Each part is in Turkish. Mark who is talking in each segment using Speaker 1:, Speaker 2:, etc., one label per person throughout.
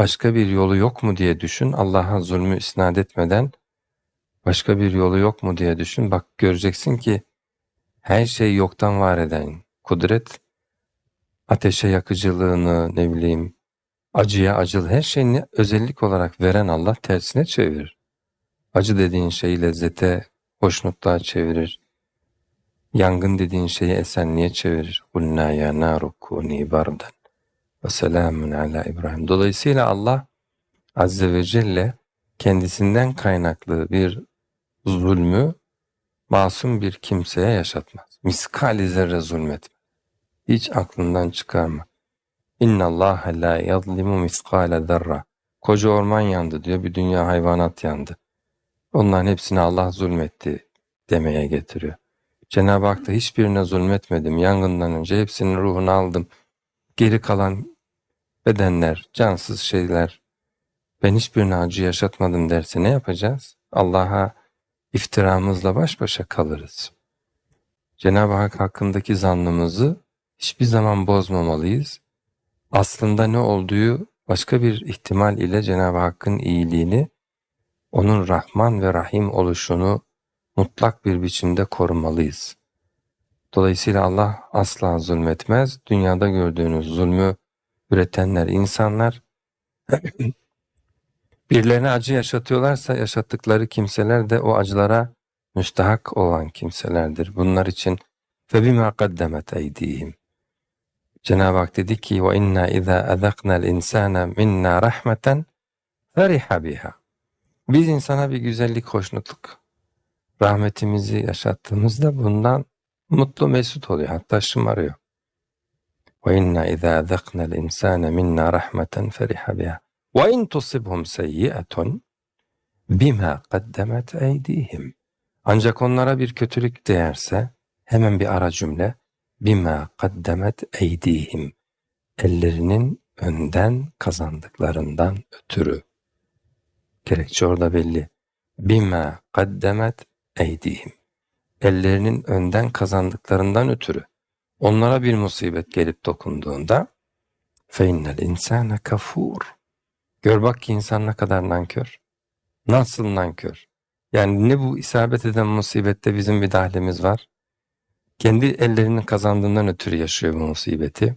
Speaker 1: başka bir yolu yok mu diye düşün. Allah'a zulmü isnat etmeden başka bir yolu yok mu diye düşün. Bak göreceksin ki her şeyi yoktan var eden kudret ateşe yakıcılığını ne bileyim acıya acıl her şeyini özellik olarak veren Allah tersine çevirir. Acı dediğin şeyi lezzete, hoşnutluğa çevirir. Yangın dediğin şeyi esenliğe çevirir. Ya naru kuni bardan ve selamun ala İbrahim. Dolayısıyla Allah Azze ve Celle kendisinden kaynaklı bir zulmü masum bir kimseye yaşatmaz. Miskali zerre zulmetmez. Hiç aklından çıkarma. İnna Allah la yazlimu miskale zerra. Koca orman yandı diyor, bir dünya hayvanat yandı. Onların hepsine Allah zulmetti demeye getiriyor. Cenab-ı Hak da hiçbirine zulmetmedim. Yangından önce hepsinin ruhunu aldım. Geri kalan bedenler, cansız şeyler, ben hiçbirine acı yaşatmadım derse ne yapacağız? Allah'a iftiramızla baş başa kalırız. Cenab-ı Hak hakkındaki zannımızı hiçbir zaman bozmamalıyız. Aslında ne olduğu başka bir ihtimal ile Cenab-ı Hakk'ın iyiliğini, onun Rahman ve Rahim oluşunu mutlak bir biçimde korumalıyız. Dolayısıyla Allah asla zulmetmez. Dünyada gördüğünüz zulmü üretenler insanlar birilerine acı yaşatıyorlarsa yaşattıkları kimseler de o acılara müstahak olan kimselerdir. Bunlar için فَبِمَا قَدَّمَتْ اَيْدِيهِمْ Cenab-ı Hak dedi ki وَاِنَّا اِذَا اَذَقْنَا الْاِنْسَانَ مِنَّا رَحْمَةً فَرِحَ بِهَا Biz insana bir güzellik, hoşnutluk, rahmetimizi yaşattığımızda bundan mutlu mesut oluyor. Hatta şımarıyor. وَاِنَّا اِذَا اَذَقْنَا الْاِنْسَانَ مِنَّا رَحْمَةً فَرِحَ بِهَا وَاِنْ تُصِبْهُمْ سَيِّئَةٌ بِمَا قَدَّمَتْ اَيْدِيهِمْ Ancak onlara bir kötülük değerse hemen bir ara cümle bima kaddemet eydihim ellerinin önden kazandıklarından ötürü. Gerekçe orada belli. Bima kaddemet eydihim ellerinin önden kazandıklarından ötürü onlara bir musibet gelip dokunduğunda feinnel insane kafur. Gör bak ki insan ne kadar nankör. Nasıl nankör? Yani ne bu isabet eden musibette bizim bir dahlimiz var? Kendi ellerinin kazandığından ötürü yaşıyor bu musibeti.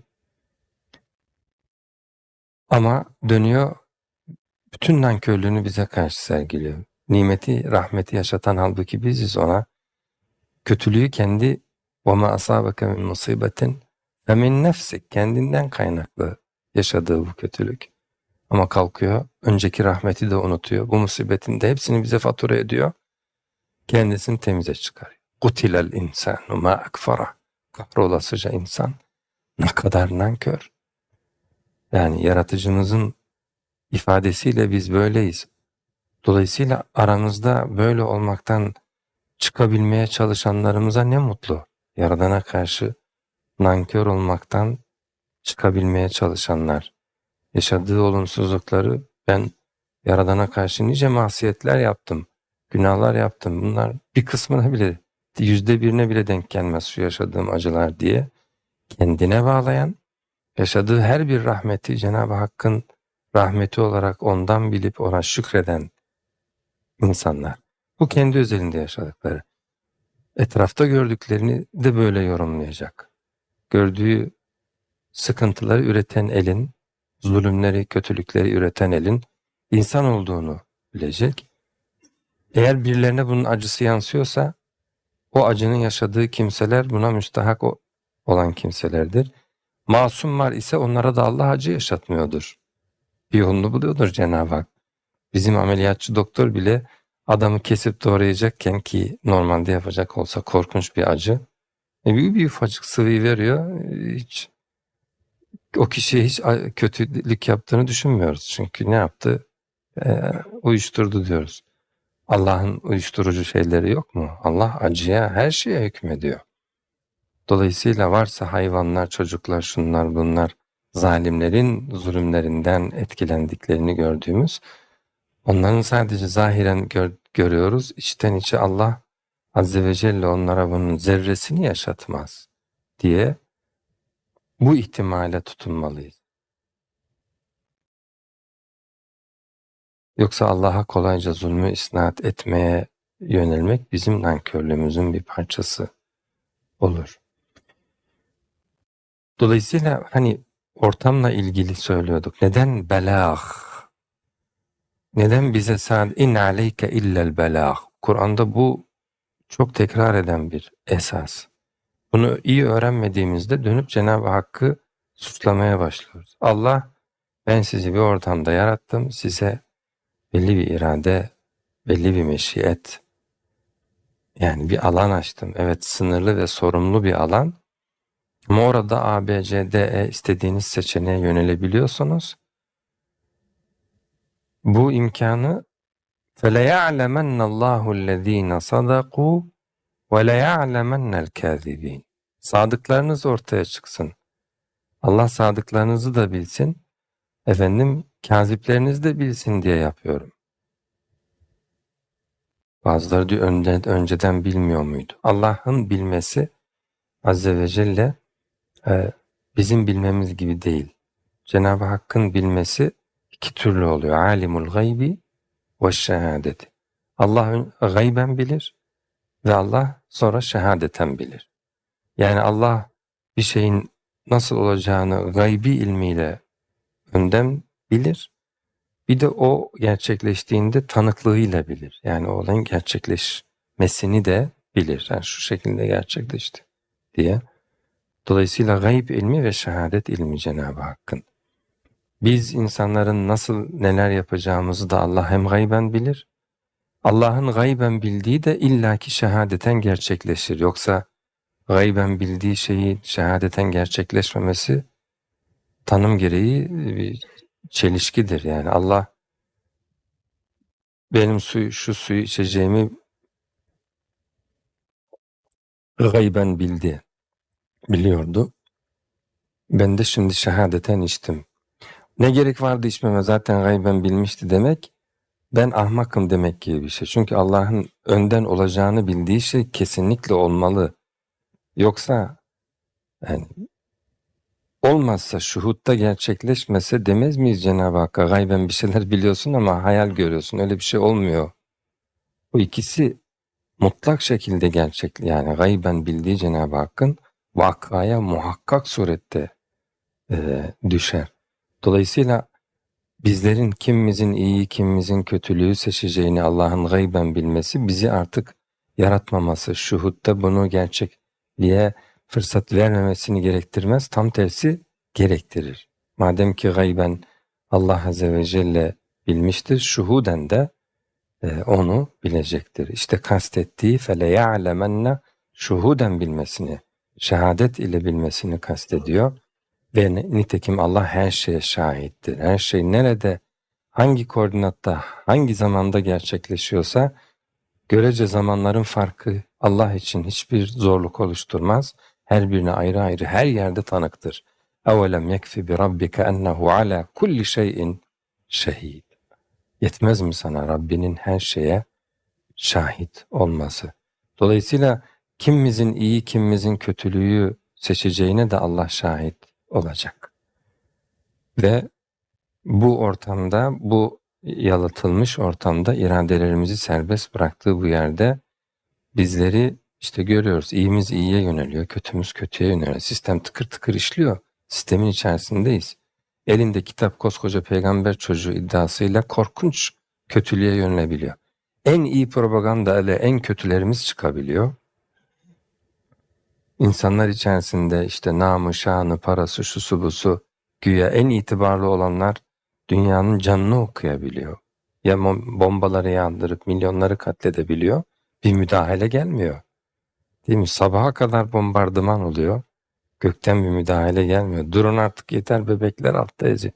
Speaker 1: Ama dönüyor bütün nankörlüğünü bize karşı sergiliyor. Nimeti, rahmeti yaşatan halbuki biziz ona. Kötülüğü kendi وَمَا أَصَابَكَ مِنْ مُصِيبَةٍ فَمِنْ nefsik kendinden kaynaklı yaşadığı bu kötülük. Ama kalkıyor, önceki rahmeti de unutuyor. Bu musibetin de hepsini bize fatura ediyor. Kendisini temize çıkarıyor. Kutilel insanu ma akfara. Kahrolasıca insan ne kadar nankör. Yani yaratıcımızın ifadesiyle biz böyleyiz. Dolayısıyla aramızda böyle olmaktan çıkabilmeye çalışanlarımıza ne mutlu. Yaradana karşı nankör olmaktan çıkabilmeye çalışanlar. Yaşadığı olumsuzlukları ben Yaradan'a karşı nice masiyetler yaptım, günahlar yaptım. Bunlar bir kısmına bile, yüzde birine bile denk gelmez şu yaşadığım acılar diye kendine bağlayan, yaşadığı her bir rahmeti Cenab-ı Hakk'ın rahmeti olarak ondan bilip ona şükreden insanlar. Bu kendi özelinde yaşadıkları. Etrafta gördüklerini de böyle yorumlayacak. Gördüğü sıkıntıları üreten elin, zulümleri, kötülükleri üreten elin insan olduğunu bilecek. Eğer birilerine bunun acısı yansıyorsa o acının yaşadığı kimseler buna müstahak olan kimselerdir. Masum var ise onlara da Allah acı yaşatmıyordur. Bir yolunu buluyordur Cenab-ı Hak. Bizim ameliyatçı doktor bile adamı kesip doğrayacakken ki normalde yapacak olsa korkunç bir acı. E bir, bir ufacık sıvıyı veriyor. Hiç o kişiye hiç kötülük yaptığını düşünmüyoruz. Çünkü ne yaptı? E, uyuşturdu diyoruz. Allah'ın uyuşturucu şeyleri yok mu? Allah acıya, her şeye hükmediyor. Dolayısıyla varsa hayvanlar, çocuklar, şunlar bunlar zalimlerin zulümlerinden etkilendiklerini gördüğümüz onların sadece zahiren gör, görüyoruz. İçten içe Allah Azze ve Celle onlara bunun zerresini yaşatmaz diye bu ihtimale tutunmalıyız. Yoksa Allah'a kolayca zulmü isnat etmeye yönelmek bizim nankörlüğümüzün bir parçası olur. Dolayısıyla hani ortamla ilgili söylüyorduk. Neden belag? Neden bize sadece in aleyke illel belag? Kur'an'da bu çok tekrar eden bir esas. Bunu iyi öğrenmediğimizde dönüp Cenab-ı Hakk'ı suçlamaya başlıyoruz. Allah ben sizi bir ortamda yarattım. Size belli bir irade, belli bir meşiyet, yani bir alan açtım. Evet sınırlı ve sorumlu bir alan. Ama orada A, B, C, D, E istediğiniz seçeneğe yönelebiliyorsunuz Bu imkanı فَلَيَعْلَمَنَّ اللّٰهُ الَّذ۪ينَ صَدَقُوا وَلَيَعْلَمَنَّ الْكَاذِب۪ينَ Sadıklarınız ortaya çıksın. Allah sadıklarınızı da bilsin. Efendim kaziplerinizi de bilsin diye yapıyorum. Bazıları diyor önden, önceden bilmiyor muydu? Allah'ın bilmesi Azze ve Celle e, bizim bilmemiz gibi değil. Cenab-ı Hakk'ın bilmesi iki türlü oluyor. Alimul gaybi ve şehadeti. Allah gayben bilir ve Allah sonra şehadeten bilir. Yani Allah bir şeyin nasıl olacağını gaybi ilmiyle önden bilir. Bir de o gerçekleştiğinde tanıklığıyla bilir. Yani olayın gerçekleşmesini de bilir. Yani şu şekilde gerçekleşti diye. Dolayısıyla gayb ilmi ve şehadet ilmi Cenab-ı Hakk'ın. Biz insanların nasıl neler yapacağımızı da Allah hem gayben bilir. Allah'ın gayben bildiği de illaki şehadeten gerçekleşir. Yoksa gayben bildiği şeyi şehadeten gerçekleşmemesi tanım gereği bir çelişkidir. Yani Allah benim suyu, şu suyu içeceğimi gayben bildi, biliyordu. Ben de şimdi şehadeten içtim. Ne gerek vardı içmeme zaten gayben bilmişti demek, ben ahmakım demek gibi bir şey. Çünkü Allah'ın önden olacağını bildiği şey kesinlikle olmalı. Yoksa yani olmazsa, şuhutta gerçekleşmese demez miyiz Cenab-ı Hakk'a? Gayben bir şeyler biliyorsun ama hayal görüyorsun. Öyle bir şey olmuyor. Bu ikisi mutlak şekilde gerçek. Yani gayben bildiği Cenab-ı Hakk'ın vakaya muhakkak surette e, düşer. Dolayısıyla bizlerin kimimizin iyi, kimimizin kötülüğü seçeceğini Allah'ın gayben bilmesi bizi artık yaratmaması, şuhutta bunu gerçekliğe fırsat vermemesini gerektirmez, tam tersi gerektirir. Madem ki gayben Allah Azze ve Celle bilmiştir, şuhuden de e, onu bilecektir. İşte kastettiği فَلَيَعْلَمَنَّ şuhuden bilmesini, şehadet ile bilmesini kastediyor. Ve nitekim Allah her şeye şahittir. Her şey nerede, hangi koordinatta, hangi zamanda gerçekleşiyorsa görece zamanların farkı Allah için hiçbir zorluk oluşturmaz her birine ayrı ayrı her yerde tanıktır. اَوَلَمْ يَكْفِ بِرَبِّكَ اَنَّهُ عَلَى كُلِّ شَيْءٍ şehid. Yetmez mi sana Rabbinin her şeye şahit olması? Dolayısıyla kimimizin iyi, kimimizin kötülüğü seçeceğine de Allah şahit olacak. Ve bu ortamda, bu yalıtılmış ortamda iradelerimizi serbest bıraktığı bu yerde bizleri işte görüyoruz iyimiz iyiye yöneliyor, kötümüz kötüye yöneliyor. Sistem tıkır tıkır işliyor. Sistemin içerisindeyiz. Elinde kitap koskoca peygamber çocuğu iddiasıyla korkunç kötülüğe yönelebiliyor. En iyi propaganda ile en kötülerimiz çıkabiliyor. İnsanlar içerisinde işte namı, şanı, parası, şusu busu güya en itibarlı olanlar dünyanın canını okuyabiliyor. Ya bombaları yağdırıp milyonları katledebiliyor. Bir müdahale gelmiyor. Değil mi? Sabaha kadar bombardıman oluyor. Gökten bir müdahale gelmiyor. Durun artık yeter bebekler altta ezi.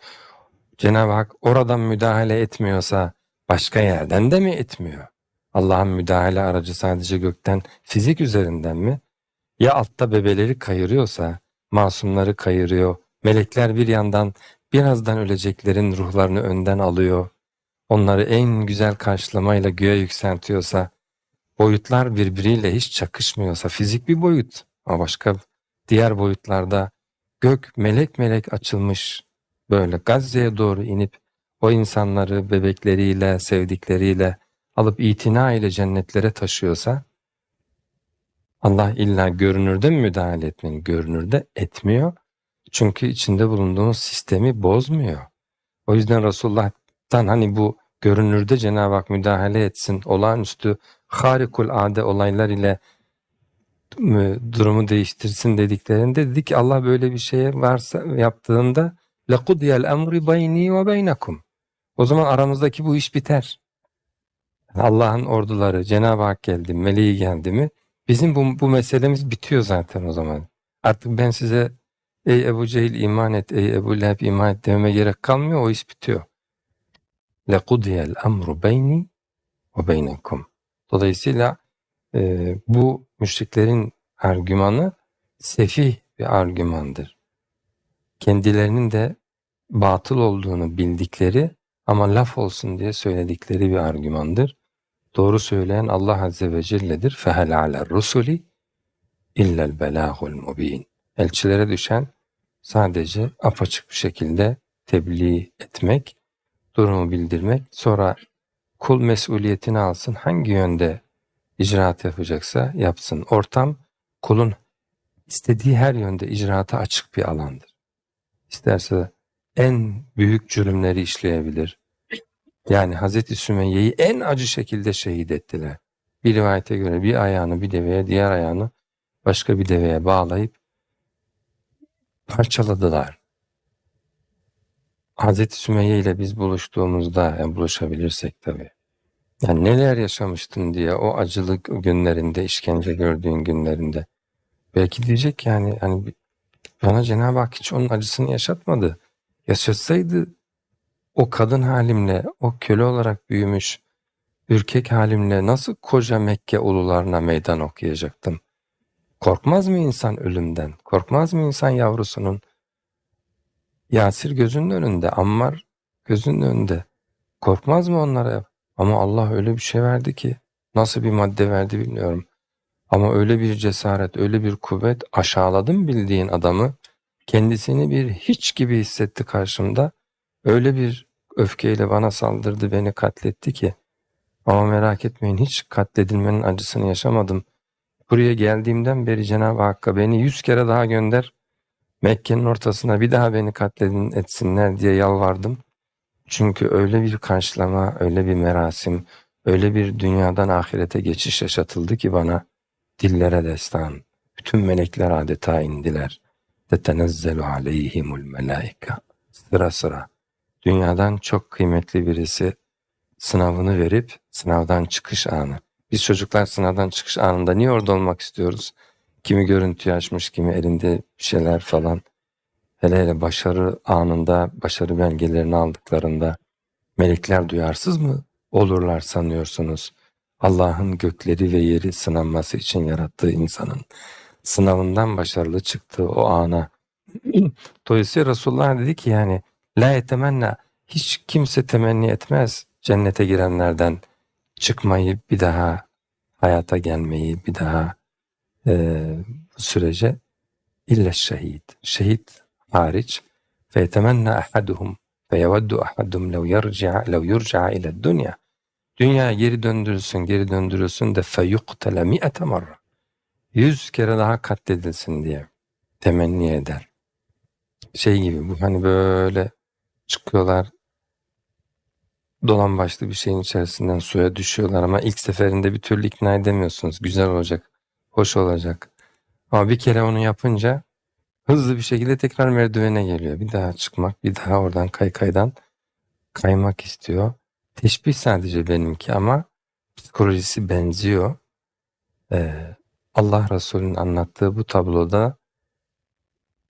Speaker 1: Cenab-ı Hak oradan müdahale etmiyorsa başka yerden de mi etmiyor? Allah'ın müdahale aracı sadece gökten fizik üzerinden mi? Ya altta bebeleri kayırıyorsa, masumları kayırıyor, melekler bir yandan birazdan öleceklerin ruhlarını önden alıyor, onları en güzel karşılamayla göğe yükseltiyorsa, boyutlar birbiriyle hiç çakışmıyorsa fizik bir boyut ama başka diğer boyutlarda gök melek melek açılmış böyle Gazze'ye doğru inip o insanları bebekleriyle, sevdikleriyle alıp itina ile cennetlere taşıyorsa Allah illa görünürde mi müdahale etmeli? Görünürde etmiyor. Çünkü içinde bulunduğumuz sistemi bozmuyor. O yüzden Resulullah'tan hani bu görünürde Cenab-ı Hak müdahale etsin, olağanüstü harikul ade olaylar ile mü- durumu değiştirsin dediklerinde dedi ki Allah böyle bir şeye varsa yaptığında لَقُضْيَ الْاَمْرِ بَيْنِي وَبَيْنَكُمْ O zaman aramızdaki bu iş biter. Allah'ın orduları, Cenab-ı Hak geldi, meleği geldi mi bizim bu, bu meselemiz bitiyor zaten o zaman. Artık ben size ey Ebu Cehil iman et, ey Ebu Leheb iman et dememe gerek kalmıyor, o iş bitiyor. لَقُضِيَ الْاَمْرُ بَيْنِي وَبَيْنَكُمْ Dolayısıyla e, bu müşriklerin argümanı sefih bir argümandır. Kendilerinin de batıl olduğunu bildikleri ama laf olsun diye söyledikleri bir argümandır. Doğru söyleyen Allah Azze ve Celle'dir. فَهَلْ عَلَى الرُّسُلِ اِلَّا الْبَلَاغُ الْمُب۪ينَ Elçilere düşen sadece apaçık bir şekilde tebliğ etmek, durumu bildirmek, sonra kul mesuliyetini alsın, hangi yönde icraat yapacaksa yapsın. Ortam kulun istediği her yönde icraata açık bir alandır. İsterse en büyük cürümleri işleyebilir. yani Hazreti Sümeyye'yi en acı şekilde şehit ettiler. Bir rivayete göre bir ayağını bir deveye, diğer ayağını başka bir deveye bağlayıp parçaladılar. Hazreti Sümeyye ile biz buluştuğumuzda, yani buluşabilirsek tabii. Yani neler yaşamıştın diye o acılık günlerinde, işkence gördüğün günlerinde. Belki diyecek yani hani bana Cenab-ı Hak hiç onun acısını yaşatmadı. Yaşatsaydı o kadın halimle, o köle olarak büyümüş ürkek halimle nasıl koca Mekke ulularına meydan okuyacaktım? Korkmaz mı insan ölümden? Korkmaz mı insan yavrusunun? Yasir gözünün önünde, Ammar gözünün önünde. Korkmaz mı onlara? Ama Allah öyle bir şey verdi ki nasıl bir madde verdi bilmiyorum. Ama öyle bir cesaret, öyle bir kuvvet aşağıladım bildiğin adamı. Kendisini bir hiç gibi hissetti karşımda. Öyle bir öfkeyle bana saldırdı, beni katletti ki. Ama merak etmeyin hiç katledilmenin acısını yaşamadım. Buraya geldiğimden beri Cenab-ı Hakk'a beni yüz kere daha gönder. Mekke'nin ortasına bir daha beni katledin etsinler diye yalvardım. Çünkü öyle bir karşılama, öyle bir merasim, öyle bir dünyadan ahirete geçiş yaşatıldı ki bana dillere destan. Bütün melekler adeta indiler. Tetenezzelu aleyhimul melaika. Sıra sıra. Dünyadan çok kıymetli birisi sınavını verip sınavdan çıkış anı. Biz çocuklar sınavdan çıkış anında niye orada olmak istiyoruz? Kimi görüntü açmış, kimi elinde bir şeyler falan. Hele hele başarı anında, başarı belgelerini aldıklarında melekler duyarsız mı olurlar sanıyorsunuz? Allah'ın gökleri ve yeri sınanması için yarattığı insanın sınavından başarılı çıktığı o ana. Dolayısıyla Resulullah dedi ki yani la etemenna hiç kimse temenni etmez cennete girenlerden çıkmayı bir daha hayata gelmeyi bir daha eee, bu sürece illa şehit. Şehit hariç fe yetemenna ahaduhum ve yeveddu ahadum lev yerci'a lev yurca'a ile dünya. Dünya geri döndürülsün, geri döndürülsün de fe yuqtele mi'ete marra. Yüz kere daha katledilsin diye temenni eder. Şey gibi bu hani böyle çıkıyorlar dolan başlı bir şeyin içerisinden suya düşüyorlar ama ilk seferinde bir türlü ikna edemiyorsunuz. Güzel olacak, hoş olacak. Ama bir kere onu yapınca hızlı bir şekilde tekrar merdivene geliyor. Bir daha çıkmak, bir daha oradan kaykaydan kaymak istiyor. Teşbih sadece benimki ama psikolojisi benziyor. Ee, Allah Resulü'nün anlattığı bu tabloda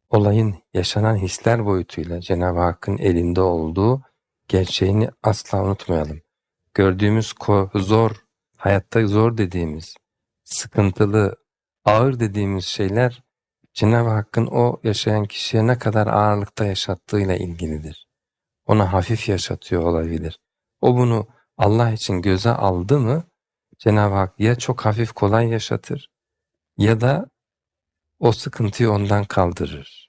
Speaker 1: olayın yaşanan hisler boyutuyla Cenab-ı Hakk'ın elinde olduğu gerçeğini asla unutmayalım. Gördüğümüz zor, hayatta zor dediğimiz, sıkıntılı, ağır dediğimiz şeyler Cenab-ı Hakk'ın o yaşayan kişiye ne kadar ağırlıkta yaşattığıyla ilgilidir. Ona hafif yaşatıyor olabilir. O bunu Allah için göze aldı mı Cenab-ı Hak ya çok hafif kolay yaşatır ya da o sıkıntıyı ondan kaldırır.